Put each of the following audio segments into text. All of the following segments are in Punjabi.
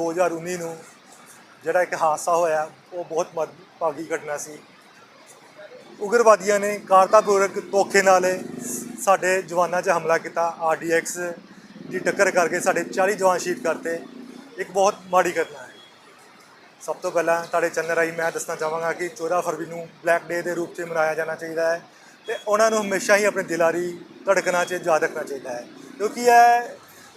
2019 ਨੂੰ ਜਿਹੜਾ ਇੱਕ ਹਾਦਸਾ ਹੋਇਆ, ਉਹ ਬਹੁਤ ਮਦਭਾਗੀ ਘਟਨਾ ਸੀ। ਉਗਰਵਾਦੀਆਂ ਨੇ ਕਾਰਤਾਪੂਰਕ ਧੋਖੇ ਨਾਲ ਸਾਡੇ ਜਵਾਨਾਂ 'ਚ ਹਮਲਾ ਕੀਤਾ। ਆਰਡੀਐਕਸ ਦੀ ਟੱਕਰ ਕਰਕੇ ਸਾਡੇ 40 ਜਵਾਨ ਸ਼ਹੀਦ ਕਰਤੇ। ਇੱਕ ਬਹੁਤ ਮਾੜੀ ਘਟਨਾ ਹੈ। ਸਭ ਤੋਂ ਪਹਿਲਾਂ ਤੁਹਾਡੇ ਚੈਨਲ ਰਾਹੀਂ ਮੈਂ ਦੱਸਣਾ ਚਾਹਾਂਗਾ ਕਿ 14 ਫਰਵਰੀ ਨੂੰ ਬਲੈਕ ਡੇ ਦੇ ਰੂਪ 'ਚ ਮਨਾਇਆ ਜਾਣਾ ਚਾਹੀਦਾ ਹੈ ਤੇ ਉਹਨਾਂ ਨੂੰ ਹਮੇਸ਼ਾ ਹੀ ਆਪਣੇ ਦਿਲਾਰੀ ਧੜਕਣਾ 'ਚ ਯਾਦ ਰੱਖਣਾ ਚਾਹੀਦਾ ਹੈ। ਕਿਉਂਕਿ ਇਹ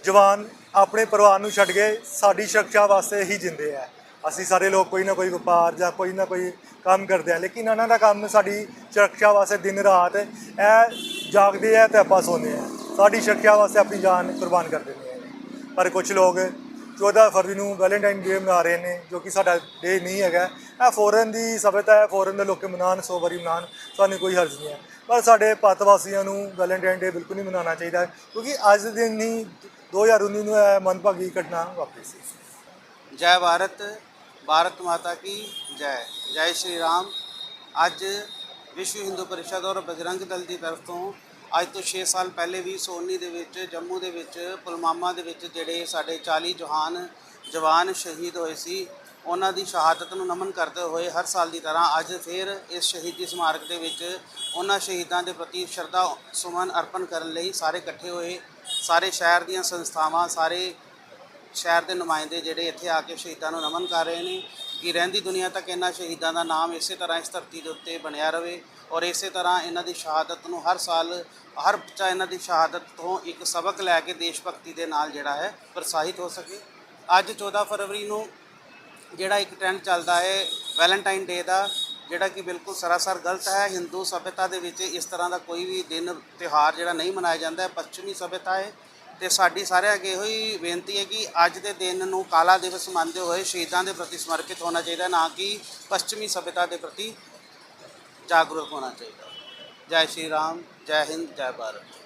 ਜਵਾਨ ਆਪਣੇ ਪਰਿਵਾਰ ਨੂੰ ਛੱਡ ਕੇ ਸਾਡੀ ਸੁਰੱਖਿਆ ਵਾਸਤੇ ਹੀ ਜਿੰਦੇ ਆ। ਅਸੀਂ ਸਾਰੇ ਲੋਕ ਕੋਈ ਨਾ ਕੋਈ ਵਪਾਰ ਜਾਂ ਕੋਈ ਨਾ ਕੋਈ ਕੰਮ ਕਰਦੇ ਆ, ਲੇਕਿਨ ਇਹਨਾਂ ਦਾ ਕੰਮ ਸਾਡੀ ਸੁਰੱਖਿਆ ਵਾਸਤੇ ਦਿਨ ਰਾਤ ਇਹ ਜਾਗਦੇ ਆ ਤੇ ਆਪਾਂ ਸੌਂਦੇ ਆ। ਸਾਡੀ ਸੁਰੱਖਿਆ ਵਾਸਤੇ ਆਪਣੀ ਜਾਨ ਕੁਰਬਾਨ ਕਰ ਦਿੰਦੇ ਆ। ਪਰ ਕੁਝ ਲੋਕ 14 ਫਰਵਰੀ ਨੂੰ ਵੈਲੈਂਟਾਈਨ ਡੇ ਮਨਾ ਰਹੇ ਨੇ, ਜੋ ਕਿ ਸਾਡਾ ਡੇ ਨਹੀਂ ਹੈਗਾ। ਇਹ ਫੋਰਨ ਦੀ ਸਭਿਅਤਾ ਹੈ, ਫੋਰਨ ਦੇ ਲੋਕ ਮਨਾਉਣ 100 ਵਾਰੀ ਮਨਾਉਣ, ਸਾਨੂੰ ਕੋਈ ਹਰਜ ਨਹੀਂ ਹੈ। ਪਰ ਸਾਡੇ ਭਾਰਤ ਵਾਸੀਆਂ ਨੂੰ ਵੈਲੈਂਟਾਈਨ ਡੇ ਬਿਲਕੁਲ ਨਹੀਂ ਮਨਾਉਣਾ ਚਾਹੀਦਾ, ਕਿਉਂਕਿ ਅੱਜ ਦੇ ਦਿਨ ਹੀ 2019 ਨੂੰ ਇਹ ਮਨਭਾਗੀ ਘਟਨਾ ਵਾਪਰੀ ਸੀ ਜੈ ਭਾਰਤ ਭਾਰਤ ਮਾਤਾ ਕੀ ਜੈ ਜੈ ਸ਼੍ਰੀ ਰਾਮ ਅੱਜ ਵਿਸ਼ਵ ਹਿੰਦੂ ਪਰਿਸ਼ਦ ਔਰ ਬਜਰੰਗ ਦਲ ਦੀ ਤਰਫ ਤੋਂ ਅੱਜ ਤੋਂ 6 ਸਾਲ ਪਹਿਲੇ ਵੀ ਸੋਨੀ ਦੇ ਵਿੱਚ ਜੰਮੂ ਦੇ ਵਿੱਚ ਪੁਲਵਾਮਾ ਦੇ ਵਿੱਚ ਜਿਹੜੇ ਸਾਡੇ 40 ਜਹਾਨ ਜਵਾਨ ਸ਼ਹੀਦ ਹੋਏ ਸੀ ਉਹਨਾਂ ਦੀ ਸ਼ਹਾਦਤ ਨੂੰ ਨਮਨ ਕਰਦੇ ਹੋਏ ਹਰ ਸਾਲ ਦੀ ਤਰ੍ਹਾਂ ਅੱਜ ਫਿਰ ਇਸ ਸ਼ਹੀਦੀ ਸਮਾਰਕ ਦੇ ਵਿੱਚ ਉਹਨਾਂ ਸ਼ਹੀਦਾਂ ਦੇ ਪ੍ਰਤੀ ਸ਼ਰਧਾ, ਸੁਮਨ ਅਰਪਣ ਕਰਨ ਲਈ ਸਾਰੇ ਇਕੱਠੇ ਹੋਏ। ਸਾਰੇ ਸ਼ਹਿਰ ਦੀਆਂ ਸੰਸਥਾਵਾਂ, ਸਾਰੇ ਸ਼ਹਿਰ ਦੇ ਨੁਮਾਇੰਦੇ ਜਿਹੜੇ ਇੱਥੇ ਆ ਕੇ ਸ਼ਹੀਦਾਂ ਨੂੰ ਨਮਨ ਕਰ ਰਹੇ ਨੇ ਕਿ ਰਹਿੰਦੀ ਦੁਨੀਆ ਤੱਕ ਇਹਨਾਂ ਸ਼ਹੀਦਾਂ ਦਾ ਨਾਮ ਇਸੇ ਤਰ੍ਹਾਂ ਇਸ ਧਰਤੀ ਦੇ ਉੱਤੇ ਬਣਿਆ ਰਵੇ ਔਰ ਇਸੇ ਤਰ੍ਹਾਂ ਇਹਨਾਂ ਦੀ ਸ਼ਹਾਦਤ ਨੂੰ ਹਰ ਸਾਲ, ਹਰ ਬੱਚਾ ਇਹਨਾਂ ਦੀ ਸ਼ਹਾਦਤ ਤੋਂ ਇੱਕ ਸਬਕ ਲੈ ਕੇ ਦੇਸ਼ ਭਗਤੀ ਦੇ ਨਾਲ ਜਿਹੜਾ ਹੈ ਪ੍ਰਸਾਹਿਤ ਹੋ ਸਕੇ। ਅੱਜ 14 ਫਰਵਰੀ ਨੂੰ ਜਿਹੜਾ ਇੱਕ ਟ੍ਰੈਂਡ ਚੱਲਦਾ ਹੈ ਵੈਲੈਂਟਾਈਨ ਡੇ ਦਾ, ਜਿਹੜਾ ਕਿ ਬਿਲਕੁਲ ਸਰਾਸਰ ਗਲਤ ਹੈ। ਹਿੰਦੂ ਸਭਿਅਤਾ ਦੇ ਵਿੱਚ ਇਸ ਤਰ੍ਹਾਂ ਦਾ ਕੋਈ ਵੀ ਦਿਨ, ਤਿਉਹਾਰ ਜਿਹੜਾ ਨਹੀਂ ਮਨਾਇਆ ਜਾਂਦਾ ਹੈ। ਪੱਛਮੀ ਸਭਿਅਤਾ ਹੈ। ਤੇ ਸਾਡੀ ਸਾਰਿਆਂ ਅੱਗੇ ਇਹੋ ਹੀ ਬੇਨਤੀ ਹੈ ਕਿ ਅੱਜ ਦੇ ਦਿਨ ਨੂੰ ਕਾਲਾ ਦਿਵਸ ਮੰਨਦੇ ਹੋਏ ਸ਼ਹੀਦਾਂ ਦੇ ਪ੍ਰਤੀ ਸਮਰਪਿਤ ਹੋਣਾ ਚਾਹੀਦਾ ਨਾ ਕਿ ਪੱਛਮੀ ਸਭਿਅਤਾ ਦੇ ਪ੍ਰਤੀ ਜਾਗਰੂਕ ਹੋਣਾ ਚਾਹੀਦਾ ਜੈ ਸ਼੍ਰੀ ਰਾਮ, ਜੈ ਹਿੰਦ, ਜੈ ਭਾਰਤ।